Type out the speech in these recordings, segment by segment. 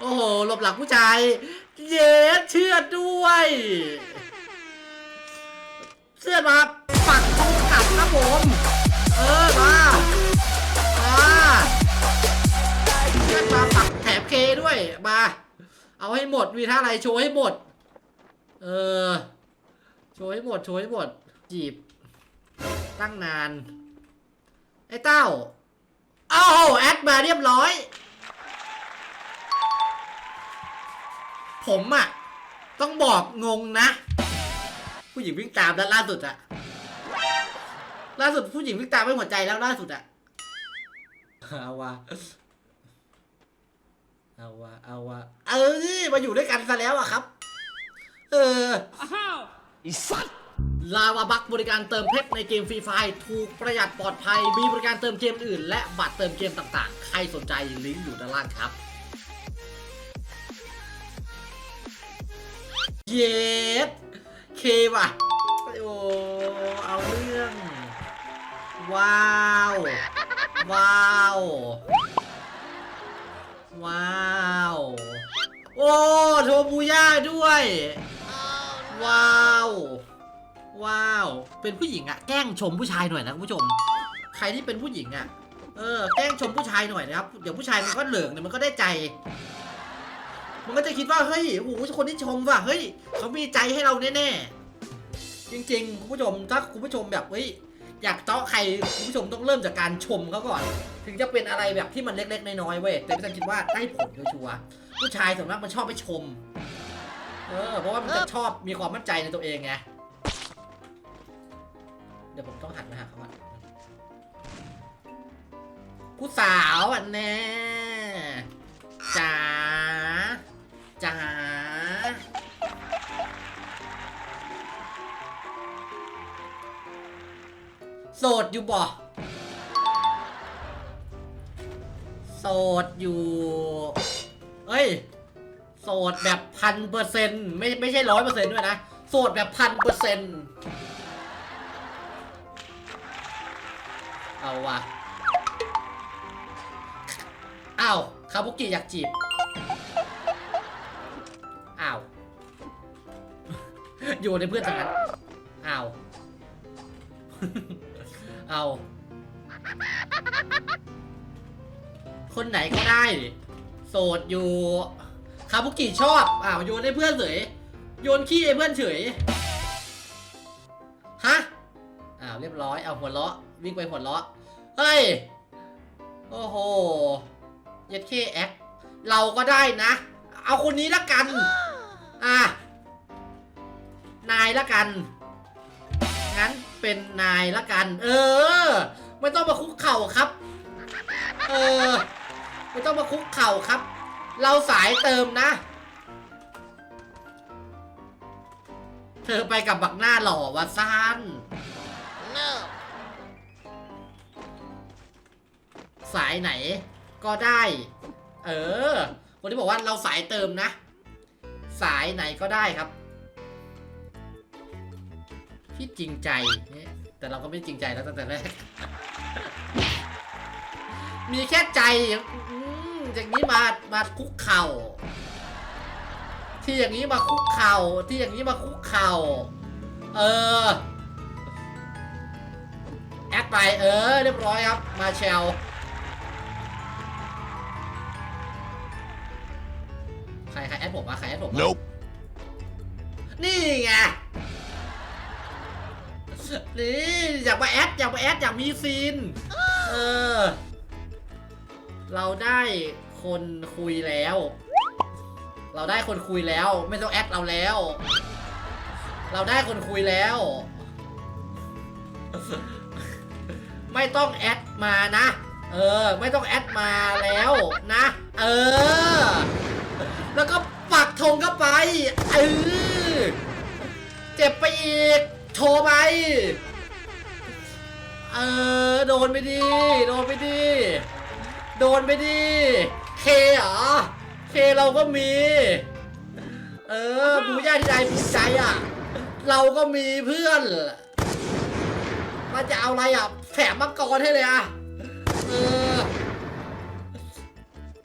โอ้โหหลบหลังผู้ชาย เย้เชื่อดด้วย เชื่อดมาปักตรงกลับครับผม เออมามาเชื่อดมาปักแถบเคด้วยมา เอาให้หมดมีท่าอะไรโชว์ให้หมด เออ โชว์ให้หมดโชว์ให้หมด จีบ ตั้งนาน ไอ้เต้า เอ้าแอดมาเรียบร้อย ผมอะต้องบอกงงนะ ผู้หญิงวิ่งตามแล้วล่าสุดอะล่าสุดผู้หญิงวิ่งตามไม่หัวใจแล้วล่าสุดอะเอาวะเอาวะเอาวะเออนี่มาอยู่ด้วยกันซะแล้วอะครับ เออไอีสัตว์ลาวาบักบริการเติมเพชรในเกมฟรีไฟถูกประหยัดปลอดภัย มีบริการเติมเกมอื่น และบัตรเติมเกมต่างๆ ใครสนใจลิงก์อยู่ด้านล่างครับ เย็ดเคว่ะ โอ้ เอาเรื่อง ว้าว ว้าว ว้าว โอ้โทบูย่าด้วย ว้าว ว้าว เป็นผู้หญิงอะแกล้งชมผู้ชายหน่อยนะคุณผู้ชม ใครที่เป็นผู้หญิงอะเออ แกล้งชมผู้ชายหน่อยนะครับ เดี๋ยวผู้ชายมันก็เหลืองเนี่ยมันก็ได้ใจ มันก็จะคิดว่าเฮ้ยโอ้โหคนที่ชมว่ะเฮ้ยเขามีใจให้เราแน่ๆจริงๆคุณผู้ชมถ้าคุณผู้ชมแบบเฮ้ยอยากเจาะใครคุณผู้ชมต้องเริ่มจากการชมเขาก่อน ถึงจะเป็นอะไรแบบที่มันเล็ก ๆ น้อยๆเว้ยแต่พี่ตันคิดว่าได้ผลชัวร์ผู้ชายส่วนมากมันชอบไปชมเออเพราะว่ามันจะชอบมีความมั่นใจในตัวเองไงเดี๋ยวผมต้องหันมาหาเขาก่อนผู้สาวอะแน่จ๋า จ๋าโสดอยู่บ่โสดอยู่ เอ้ย โสดแบบพันเปอร์เซ็นต์ไม่ไม่ใช่ร้อยเปอร์เซ็นต์ด้วยนะ โสดแบบพันเปอร์เซ็นต์เอาว่ะอ้าวคาบุกิอยากจีบ อยู่ในเพื่อนทางนั้นอ้าว เอา คนไหนก็ได้ โสดอยู่คาบุกิชอบ อ้าวโยนให้เพื่อนเฉย โยนขี้ให้เพื่อนเฉย ฮะ อ้าวเรียบร้อย เอาหัวเราะวิ่งไปหัวเราะ เฮ้ย โอ้โห เย็ดเคแอคเราก็ได้นะ เอาคนนี้ละกัน อะ นายละกัน งั้นเป็นนายละกัน เออ ไม่ต้องมาคุกเข่าครับ เออ ไม่ต้องมาคุกเข่าครับ เราสายเติมนะ เธอไปกับบักหน้าหล่อวะซ่านสายไหนก็ได้ เออ คนที่บอกว่าเราสายเติมนะ สายไหนก็ได้ครับ ที่จริงใจเนี่ยแต่เราก็ไม่จริงใจแล้วตั้งแต่แรก มีแค่ใจอืมอย่างนี้มา มาคุกเข่า ที่อย่างนี้มาคุกเข่า ที่อย่างนี้มาคุกเข่า เออ แอดไป เออ เรียบร้อยครับ มาเชลใครใครแอดผมวะใครแอดผมวะ Nope นี่ไง นี่อยากมาแอดอยากมาแอดอยากมีซีน เออ เราได้คนคุยแล้ว เราได้คนคุยแล้ว ไม่ต้องแอดเราแล้ว เราได้คนคุยแล้ว ไม่ต้องแอดมานะ เออ ไม่ต้องแอดมาแล้วนะ เออ แล้วก็ปักธงเข้าไป เออ เจ็บไปอีก โชว์ไป เออ โดนไปดิ โดนไปดิ โดนไปดิ เคเหรอ เคเราก็มี เออบูย่าที่ใดภูมิใจอะ เราก็มีเพื่อน มันจะเอาอะไรอะ แถมมังกรให้เลยอะ เออ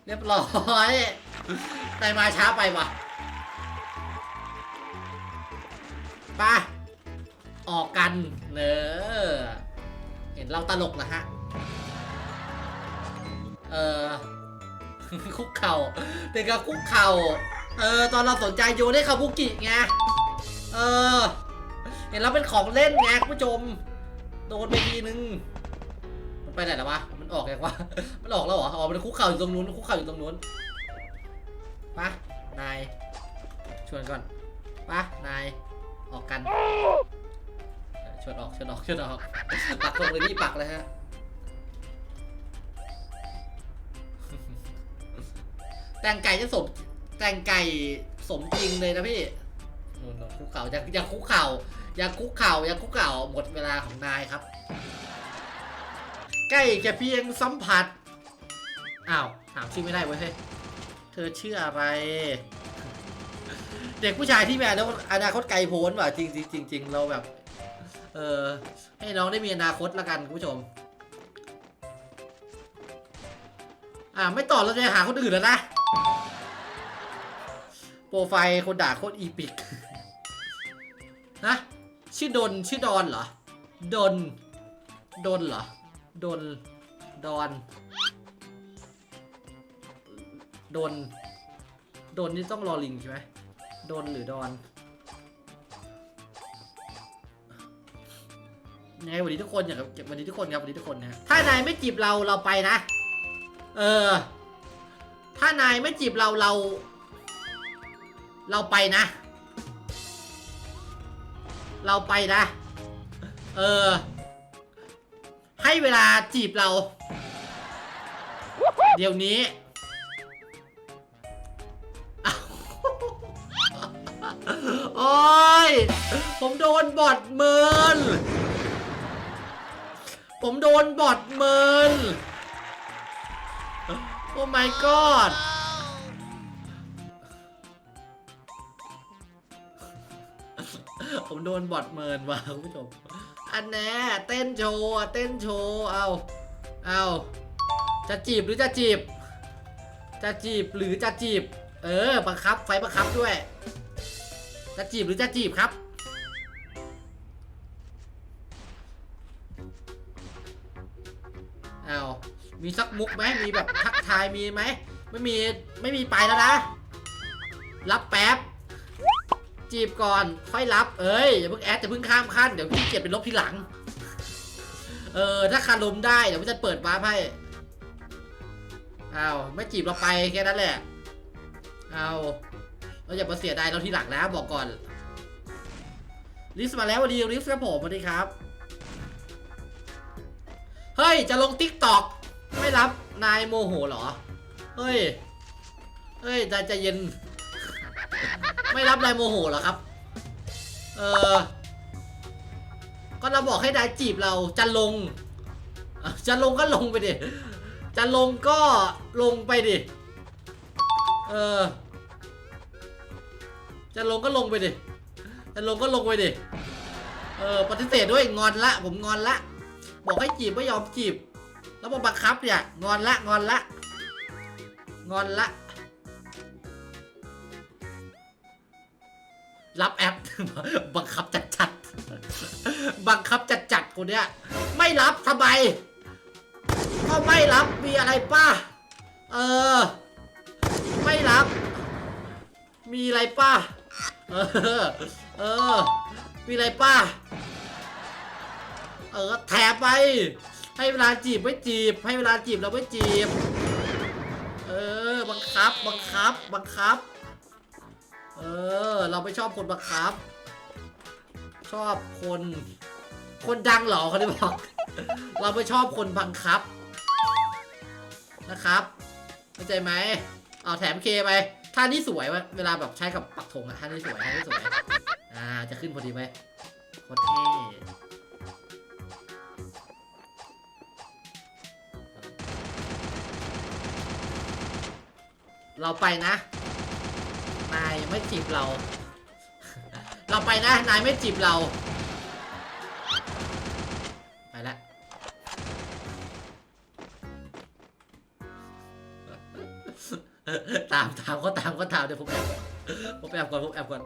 เรียบร้อยนายมาช้าไปว่ะไป ออกกันเนอเห็นเราตลกนะฮะ เออคุกเข่าเด็กกับคุกเข่า เออ ตอนเราสนใจโยนให้คาบุกิไง เออ เห็นแล้วเป็นของเล่นไงคุณผู้ชม โดนไปทีนึง มันไปไหนแล้ววะ มันออกยังวะ มันออกแล้วเหรอ อ๋อ มันคุกเข่าอยู่ตรงนู้น คุกเข่าอยู่ตรงนู้นปะนาย ชวนก่อนปะนาย ออกกัน ชวนออกชวนออกชวนออก ปักลงเลยพี่ปักเลยฮะ แต่งไก่จะสมแต่งไก่สมจริงเลยนะพี่นู่นๆคุกเข่าอย่าอย่าคุกเข่าอย่าคุกเข่าอย่าคุกเข่าหมดเวลาของนายครับ ใกล้จะเพียงสัมผัส อ้าว ถามชื่อไม่ได้เว้ยเฮ้ยเธอชื่ออะไร เด็กผู้ชายที่มีอนาคตอนาคตไกลโพ้นว่ะจริงจริงจริงจริงเราแบบ เออ ให้น้องได้มีอนาคตละกันคุณผู้ชม อ่าไม่ต่อเราจะหาคนอื่นแล้วนะ โปรไฟล์คนด่าโคตรอีพิก นะ ชื่อดนชื่อดอนเหรอ ดน ดนเหรอ ดน ดอน ดน ดนนี่ต้องรอลิงใช่ไหมดนหรือดอน ยังไงวันนี้ทุกคนอย่างกับวันนี้ทุกคนครับวันนี้ทุกคนนะถ้านายไม่จีบเราเราไปนะ เออ ถ้านายไม่จีบเราเรา เราไปนะ เราไปนะ เออ ให้เวลาจีบเรา เดี๋ยวนี้อ้าวโอ้ย ผมโดนบอดเมิน ผมโดนบอดเมิน โอ้ my god ผมโดนบอดเมินว่ะคุณผู้ชม อันแน่เต้นโชว์เต้นโชว์เอาเอาจะจีบหรือจะจีบ จะจีบหรือจะจีบ เออบังคับไฟบังคับด้วย จะจีบหรือจะจีบครับ เอามีสักมุกไหมมีแบบทักทายมีไหมไม่มีไม่มีไปแล้วนะ รับแป๊บ จีบก่อนค่อยรับ เอ้ยอย่าเพิ่งแอดอย่าเพิ่งข้ามขั้นเดี๋ยวพี่เกียจเป็นลบทีหลัง เออถ้าคารมได้เดี๋ยวพี่จะเปิดวาร์ปให้เอาไม่จีบเราไปแค่นั้นแหละเอาเราอย่ามาเสียดายเราทีหลังนะบอกก่อนลิสต์มาแล้วสวันดีลิสต์ครับผมสวัสดีครับ เฮ้ย จะลงติ๊กตอกไม่รับนายโมโหเหรอ เฮ้ย เฮ้ยใจใจเย็น ไม่รับนายโมโหเหรอครับ เออ ก็เราบอกให้นายจีบเราจะลง จะลงก็ลงไปดิ จะลงก็ลงไปดิ เออ จะลงก็ลงไปดิ จะลงก็ลงไปดิ เออปฏิเสธด้วยงอนละ ผมงอนละ บอกให้จีบไม่ยอมจีบ แล้วมาบังคับเนี่ยงอนละงอนละงอนละ รับแอป บังคับจัดจัดๆบังคับจัดจัดๆคนเนี้ย ไม่รับทำไมก็ไม่รับมีอะไรป้าเออ ไม่รับ มีอะไรป้าเออ เออ มีอะไรป้า เออแถมไป ให้เวลาจีบไม่จีบ ให้เวลาจีบเราไม่จีบ เออบังคับบังคับบังคับ เออ เราไม่ชอบคนบังคับ ชอบคน คนดังเหรอเขาได้บอก เราไม่ชอบคนบังคับ นะครับเข้าใจไหมเอาแถมเคไปท่านี้สวยเวะเวลาแบบใช้กับปักธงอะท่านี้สวยท่านี้สวย อ่า จะขึ้นพอดีไหมโคตรเท่ เราไปนะ นายไม่จีบเรา เราไปนะ นายไม่จีบเรา ไปแล้วตามตามเขาตามเขาตามเดี๋ยวผมแอบผมแอบก่อนผมแอบก่อน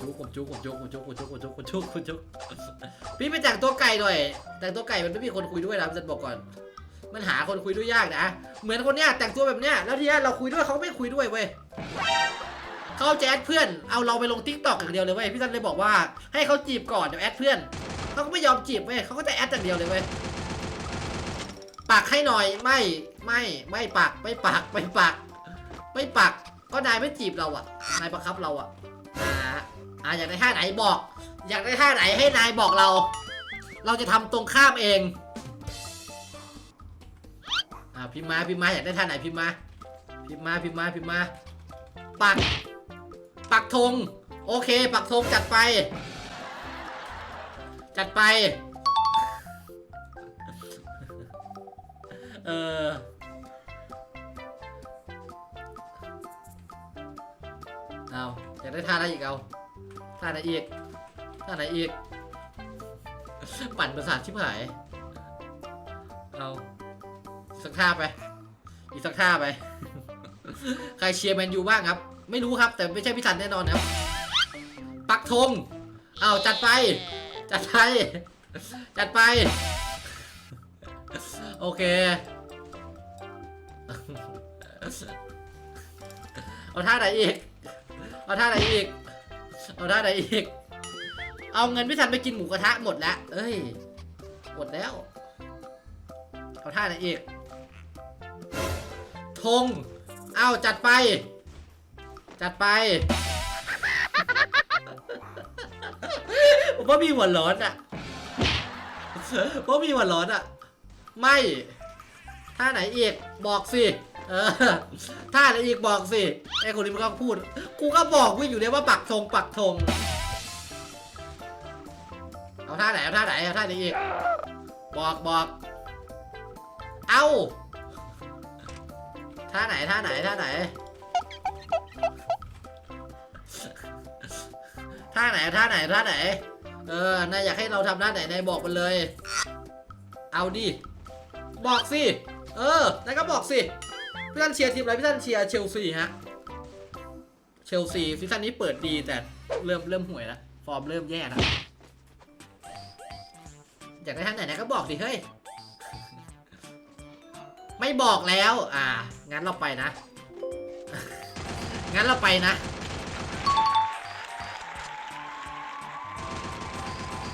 จุกผมจุกผมจุกผมจุกผมจุกผมจุกผมจุกผมจุก พี่ไปแต่งตัวไก่หน่อย แต่งตัวไก่มันไม่มีคนคุยด้วยนะผมจะบอกก่อน มันหาคนคุยด้วยยากนะ เหมือนคนเนี้ยแต่งตัวแบบเนี้ย แล้วทีเนี้ยเราคุยด้วยเขาไม่คุยด้วยเว้ยเขาจะแอดเพื่อน เอาเราไปลงทิกตอกอย่างเดียวเลยเว้ย พี่ซันเลยบอกว่าให้เขาจีบก่อนเดี๋ยวแอดเพื่อน เขาก็ไม่ยอมจีบเว้ยเขาก็จะแอดอย่างเดียวเลยเว้ย ปักให้หน่อย ไม่ ไม่ ไม่ปัก ไม่ปัก ไม่ปัก ไม่ปัก ก็นายไม่จีบเราอะนายบังคับเราอะอ่า อ่าอยากได้ท่าไหนบอก อยากได้ท่าไหนให้นายบอกเรา เราจะทำตรงข้ามเองอ่าพิมพ์มาพิมพ์มาอยากได้ท่าไหนพิมพ์มาพิมพ์มาพิมพ์มาพิมพ์มา ปัก ปักธงโอเค ปักธงจัดไป จัดไป เออเอาอยากได้ท่าอะไรอีกเอาท่าอะไหนอีก ท่าไหนอีก ปั่นประสาทชิบหาย เอาสักท่าไป อีกสักท่าไป ใครเชียร์แมนยูบ้างครับ ไม่รู้ครับ แต่ไม่ใช่พี่ทันแน่นอนครับ ปักธงเอาจัดไป จัดไป จัดไป โอเค เอาท่าไหนอีก เอาท่าไหนอีก เอาท่าไหนอีก เอาเงินพี่ทันไปกินหมูกระทะหมดแล้วเอ้ยหมดแล้ว เอาท่าไหนอีกธงเอาจัดไป จัดไป ผมว่ามีหัวร้อนอะผมว่ามีหัวร้อนอะ ไม่ท่าไหนอีกบอกสิเออท่าไหนอีกบอกสิไอ้คนนี้มันก็พูด กูก็บอกวิ่งอยู่เนี่ยว่าปักธงปักธง เอาท่าไหนเอาท่าไหนเอาท่าไหนอีกบอกบอกเอาท่าไหนท่าไหนท่าไหนท่าไหนท่าไหนท่าไหน เออนายอยากให้เราทำท่าไหนนายบอกมันเลย เอาดิบอกสิเออนายก็บอกสิพี่ท่านเชียร์ทีมอะไรพี่ท่านเชียร์เชลซีฮะเชลซีซีซั่นนี้เปิดดีแต่เริ่มเริ่มห่วยแล้วฟอร์มเริ่มแย่แล้ว อยากได้ท่านไหนนายก็บอกสิเฮ้ย ไม่บอกแล้ว อ่า งั้นเราไปนะ งั้นเราไปนะ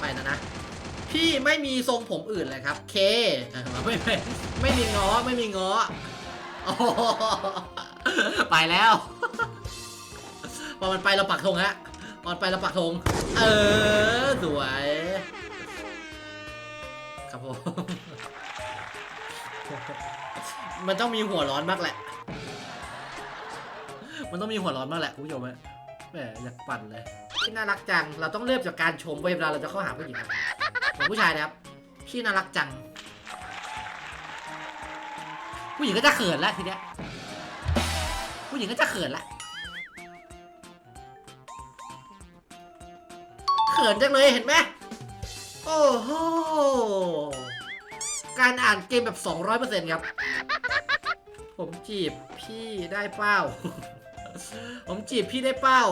ไปนะนะ พี่ไม่มีทรงผมอื่นเลยครับ เค ไม่ไม่ไม่มีง้อไม่มีง้อโอ้ไปแล้วพอมันไปเราปักธงฮะพอมันไปเราปักธง เออ สวย มันต้องมีหัวร้อนมากแหละ มันต้องมีหัวร้อนมากแหละคุณผู้ชมฮะแหมอยากปั่นเลยพี่น่ารักจัง เราต้องเริ่มจากการชมเวลาเราจะเข้าหาผู้หญิงครับผมผู้ชายนะครับ พี่น่ารักจัง ผู้หญิงก็จะเขินแล้วทีเนี้ย ผู้หญิงก็จะเขินแล้วเขินจังเลยเห็นไหมโอ้โห การอ่านเกมแบบ 200%ครับ ผมจีบพี่ได้เป้า ผมจีบพี่ได้เป้า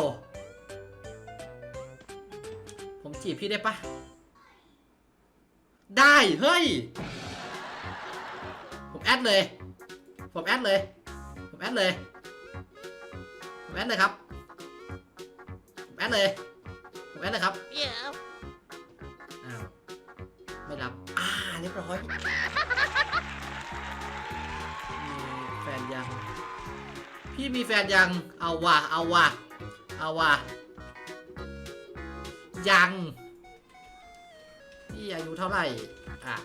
ผมจีบพี่ได้ปะได้เฮ้ย ผมแอดเลย ผมแอดเลย ผมแอดเลย ผมแอดเลยครับ ผมแอดเลย ผมแอดเลยครับ Yeah. อ้าวไม่รับ อ่าเรียบร้อย พี่มีแฟนยังเอาว่ะเอาว่ะเอาว่ะยังพี่อายุเท่าไหร่อะ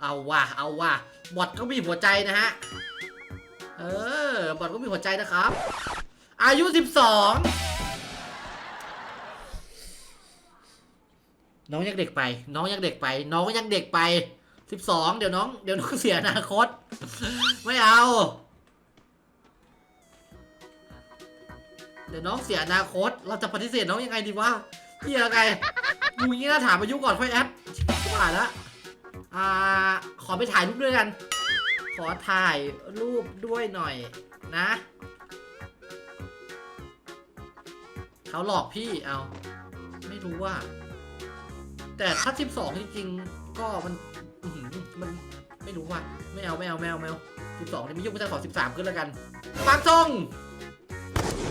เอาว่ะเอาว่ะบอทก็มีหัวใจนะฮะเออบอทก็มีหัวใจนะครับ อายุ 12 น้องยังเด็กไป น้องยังเด็กไป น้องยังเด็กไป 12 เดี๋ยวน้อง เดี๋ยวน้องเสียอนาคต ไม่เอา เดี๋ยวน้องเสียอนาคต เราจะปฏิเสธน้องยังไงดีวะพี่ยังไงดูอย่งี้นะถามอายุก่อนค่อยแอดชิบหายละอ่า ขอไปถ่ายรูปด้วยกัน ขอถ่ายรูปด้วยหน่อยนะเขาหลอกพี่เอา ไม่รู้ว่า แต่ถ้า12จริงๆก็มันมันไม่รู้ว่าไม่เอาไม่เอาไม่เอาไม่เอา12นี่ไม่ยุ่งไม่ใช่ขอ13ขึ้นแล้วกันปักธง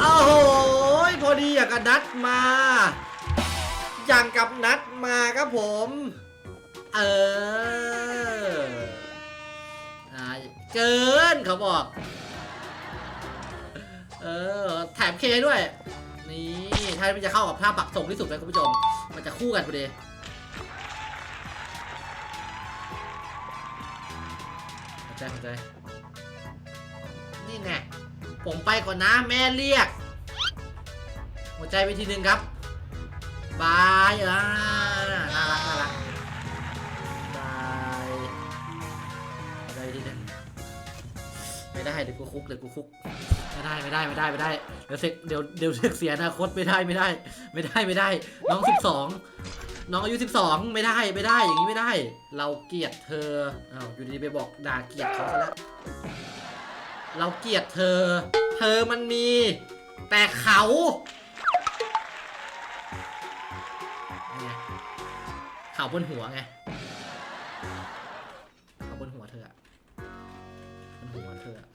โอ้โหพอดีอย่างกับนัดมา อย่างกับนัดมาครับผม เอออ่าเกินเขาบอก เออ แถมเคด้วย นี่ถ้ามันจะเข้ากับท่าปักธงที่สุดเลยคุณผู้ชม มันจะคู่กันพอดีเข้าใจเข้าใจ ผมไปก่อนนะแม่เรียก หัวใจไปทีหนึ่งครับบายอ่าน่ารักน่ารักบายหัวใจไปทีหนึ่งไม่ได้เดี๋ยวกูคุกเดี๋ยวกูคุกไม่ได้ไม่ได้ไม่ได้ไม่ได้เดี๋ยวเสกเดี๋ยวเดี๋ยวเสกเสียอนาคตไม่ได้ไม่ได้ ไม่ได้ไม่ได้ น้องสิบสองน้องอายุสิบสองไม่ได้ไม่ได้อย่างนี้ไม่ได้ เราเกลียดเธออ้าวอยู่ดีๆไปบอกด่าเกลียดเขาซะแล้ว เราเกลียดเธอ เธอมันมี แต่เขาเขาบนหัวไง เขาบนหัวเธออะบนหัวเธออะ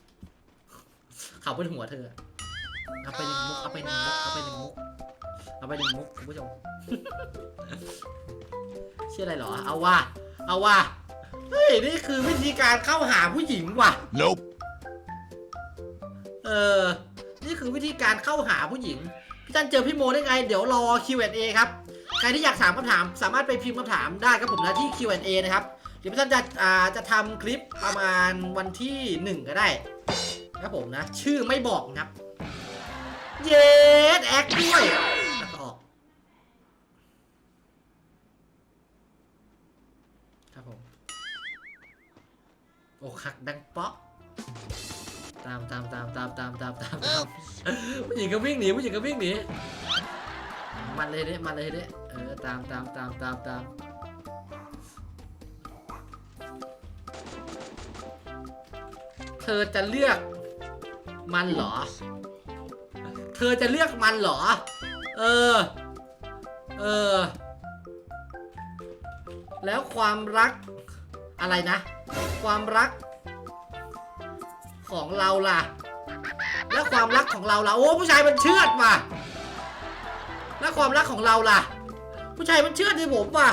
เขาบนหัวเธออะเอาไปหนึ่งมุก เอาไปหนึ่งมุก เอาไปหนึ่งมุก เอาไปหนึ่งมุกคุณผู้ชม เชื่ออะไรเหรอ เอาว่า เอาว่า เฮ้ย นี่คือวิธีการเข้าหาผู้หญิงว่ะ Nope. เออ นี่คือวิธีการเข้าหาผู้หญิง พี่จันเจอพี่โมได้ไง เดี๋ยวรอ Q&A ครับ ใครที่อยากถามคำถาม สามารถไปพิมพ์คำถามได้ครับผมนะที่ Q&A นะครับ เดี๋ยวพี่จันจะอ่าจะทำคลิปประมาณวันที่ 1 ก็ได้ครับผมนะ ชื่อไม่บอกนะครับ เย็ดแอคด้วยแล้ออกครับผม โอ้คักดังเป๊อก ตามตามตามตามตามตามตามตามผู้หญิงก็วิ่งหนีผู้หญิงก็วิ่งหนีมันเลยเด้มันเลยเด้เออตามตามตามตามตามเธอจะเลือกมันเหรอ เธอจะเลือกมันเหรอ เออ เออ แล้วความรักอะไรนะ ความรัก ของเราล่ะ แล้วความรักของเราล่ะ โอ้ผู้ชายมันเชื่อดว่ะ แล้วความรักของเราล่ะ ผู้ชายมันเชื่อดในผมว่ะ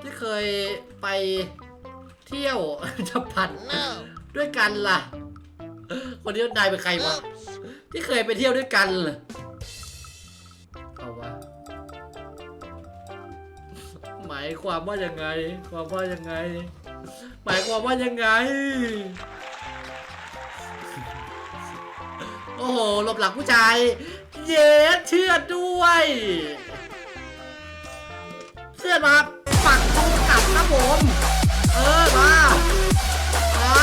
ที่เคยไปเที่ยวจะพันด้วยกันล่ะ คนนี้นายเป็นใครวะ ที่เคยไปเที่ยวด้วยกันเหรอ ความว่ายังไง ความว่ายังไง หมายความว่ายังไง โอ้โหหลบหลังผู้ชาย เย้เชื่อด้วยเชื่อมาปักตรงกลับนะผม เออมามา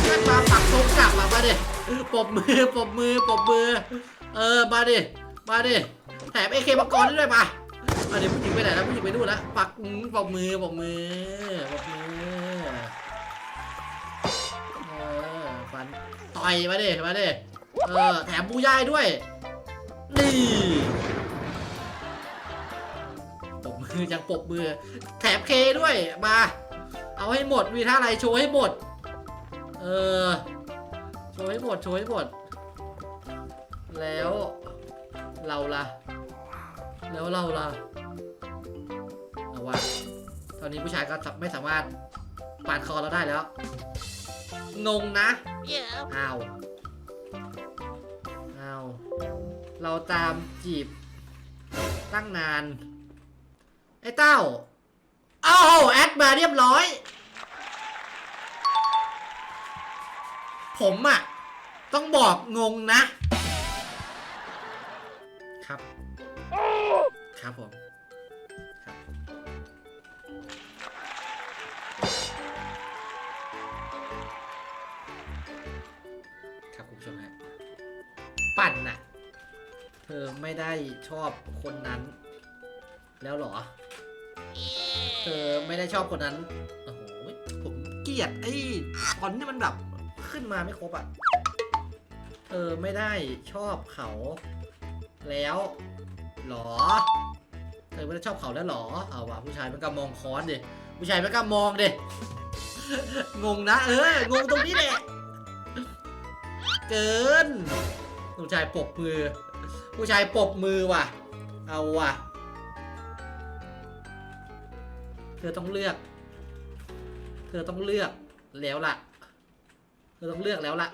เชื่อมาปักตรงกลับมาดิปบมือปบมือปบมือ เออมาดิมาดิแถมเอเคมังกรด้วยมา อะเดี๋ยวผู้หญิงไปไหนแล้วผู้หญิงไปนู่นแล้วปักปอกมือปอกมือปอกมือเออฟันต่อยมาดิมาดิเออแถมบูย่ายด้วยนี่ปกมือยังปกมือ แถมเคด้วยมา เอาให้หมดมีท่าอะไรโชว์ให้หมด เออโชว์ให้หมดโชว์ให้หมด แล้วเราล่ะ แล้วเราล่ะ ว่า ตอนนี้ผู้ชายก็ไม่สามารถปาดคอเราได้แล้ว งงนะอ้าวอ้าวเราตามจีบ ตั้งนาน ไอ้เต้าอ้าวแอดมาเรียบร้อย ผมอะต้องบอกงงนะ ครับ ครับผม ปั่นน่ะ เธอไม่ได้ชอบคนนั้น แล้วเหรอ เธอไม่ได้ชอบคนนั้น โอ้โห ผมเกลียดไอ้ตอนที่มันแบบขึ้นมาไม่ครบอะ เธอไม่ได้ชอบเขา แล้วเหรอ เธอไม่ได้ชอบเขาแล้วเหรอ เอาว่ะผู้ชายมันก็มองค้อนดิ ผู้ชายมันก็มองดิ งงนะ เออ งงตรงนี้แหละ เกิน ผู้ชายปบมือ ผู้ชายปบมือว่ะ เอาว่ะ เธอต้องเลือก เธอต้องเลือกแล้วล่ะ เธอต้องเลือกแล้วล่ะ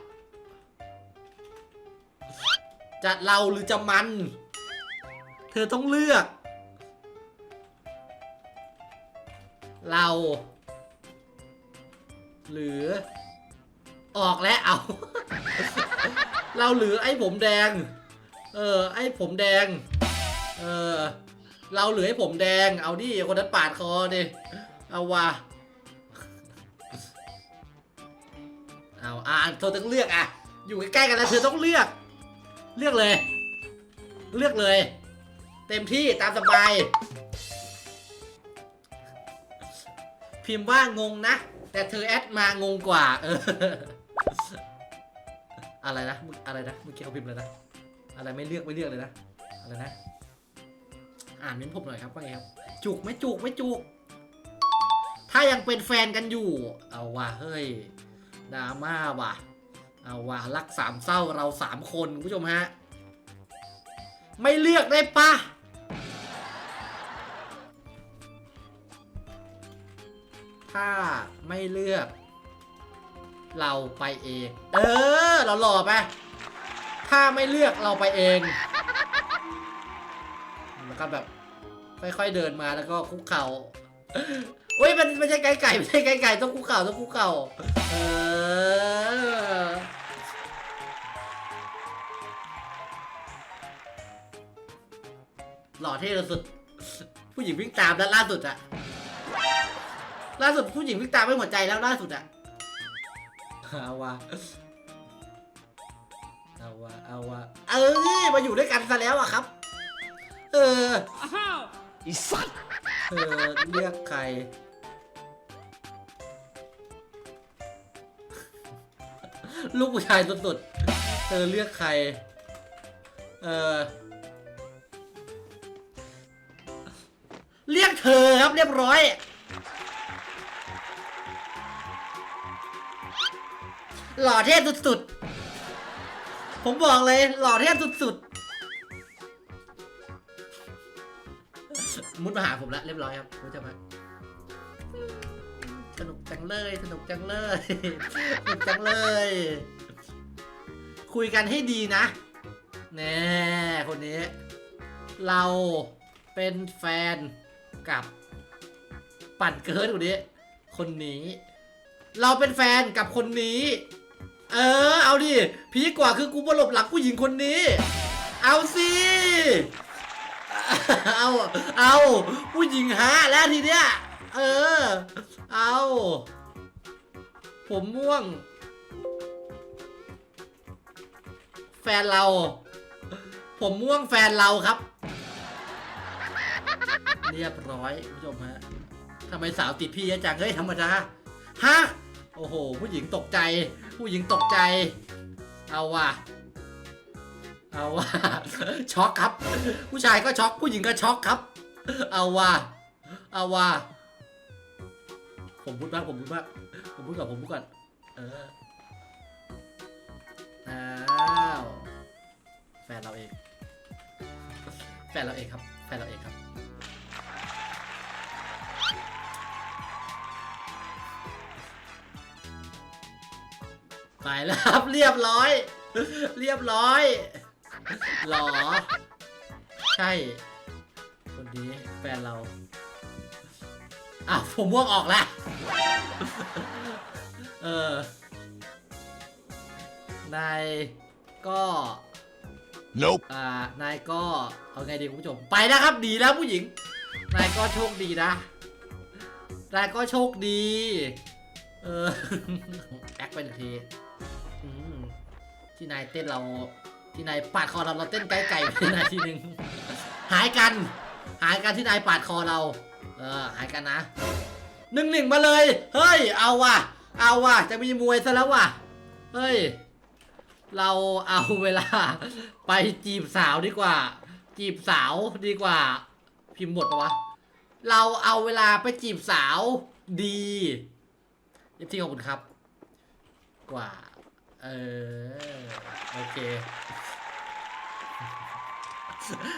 จะเราหรือจะมัน เธอต้องเลือก เรา หรือ ออกแล้วเอา เราหรือไอ้ผมแดง เออ ไอ้ผมแดง เออ เราหรือไอ้ผมแดง เอาดิ คนนั้นปาดคอดิ เอาว่ะเอาอะเธอต้องเลือกอะ อยู่ใกล้ๆกันแล้วเธอต้องเลือก เลือกเลย เลือกเลย เต็มที่ตามสบาย พิมพ์ว่างงนะ แต่เธอแอดมางงกว่า เออ อะไรนะอะไรนะเมื่อกี้เขาพิมพ์อะไรนะอะไรไม่เลือกไม่เลือกเลยนะอะไรนะ อ่านเม้นผมหน่อยครับว่าไงครับจุกไม่จุกไม่จุก ถ้ายังเป็นแฟนกันอยู่ เอาว่ะเฮ้ยดราม่าว่ะ เอาว่ะรักสามเศร้าเราสามคนคุณผู้ชมฮะไม่เลือกได้ปะถ้าไม่เลือก เราไปเอง เออ เราหล่อไป ถ้าไม่เลือกเราไปเองแล้วก็แบบค่อยๆเดินมาแล้วก็คุกเข่าเฮ้ยมันไม่ใช่ไก่ไก่ไม่ใช่ไก่ไก่ต้องคุกเข่าต้องคุกเข่าเออหล่อเท่สุด ผู้หญิงวิ่งตามแล้วล่าสุดอะล่าสุดผู้หญิงวิ่งตามไม่หัวใจแล้วล่าสุดอะ เอาวะเอาวะเอาวะเออนี่มาอยู่ด้วยกันซะแล้วอะครับ เอออ้าวไอีสัตว์เธอเลือกใครลูกผู้ชายสุดๆ เธอเลือกใคร เออเรียกเธอครับเรียบร้อย หล่อเท่สุดๆ ผมบอกเลย หล่อเท่สุดๆ มุดมาหาผมแล้วเรียบร้อยครับรู้จักไหมสนุกจังเลย สนุกจังเลย สนุกจังเลย คุยกันให้ดีนะแน่คนนี้ เราเป็นแฟนกับปั่นเกิร์ดคนนี้ คนนี้ เราเป็นแฟนกับคนนี้ เออ เอาดิ พีกว่าคือกูมาหลบหลังผู้หญิงคนนี้ เอาสิ เอา เอา ผู้หญิงหาแล้วทีเนี้ย เออ เอา ผมม่วง แฟนเรา ผมม่วงแฟนเราครับ เรียบร้อยคุณผู้ชมฮะทำไมสาวติดพี่เยอะจังเฮ้ยธรรมดา ฮะ โอ้โห ผู้หญิงตกใจ ผู้หญิงตกใจ เอาว่ะ เอาว่ะ ช็อกครับ ผู้ชายก็ช็อก ผู้หญิงก็ช็อกครับ เอาว่ะ เอาว่ะ ผมพูดบ้างผมพูดบ้างผมพูดก่อน ผมพูดก่อน เออ อ้าว แฟนเราเอง แฟนเราเองครับ แฟนเราเองครับ ไปแล้วครับ เรียบร้อย เรียบร้อยหรอ ใช่ คนนี้แฟนเราอ้าวผมม่วงออกแล้วเออนายก็ Nope. อ่านายก็เอาไงดีคุณผู้ชมไปนะครับดีแล้วผู้หญิง นายก็โชคดีนะ นายก็โชคดี เออ แอคไปหนึ่งทีอืม ที่นายเต้นเราที่นายปาดคอเราเราเต้นไก่ไก่ไปนาทีหนึ่งหายกัน หายกันที่นายปาดคอเรา เออหายกันนะหนึ่งหนึ่งมาเลย เฮ้ย เอาว่ะ เอาว่ะ จะมีมวยซะแล้วว่ะ เฮ้ย เราเอาเวลา ไปจีบสาวดีกว่า จีบสาวดีกว่า พิมพ์บทปะวะ เราเอาเวลาไปจีบสาวดีเอฟทีขอบคุณครับ กว่า เออ โอเค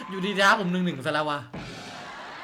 อยู่ดีนะผมหนึ่งหนึ่งซะแล้ววะ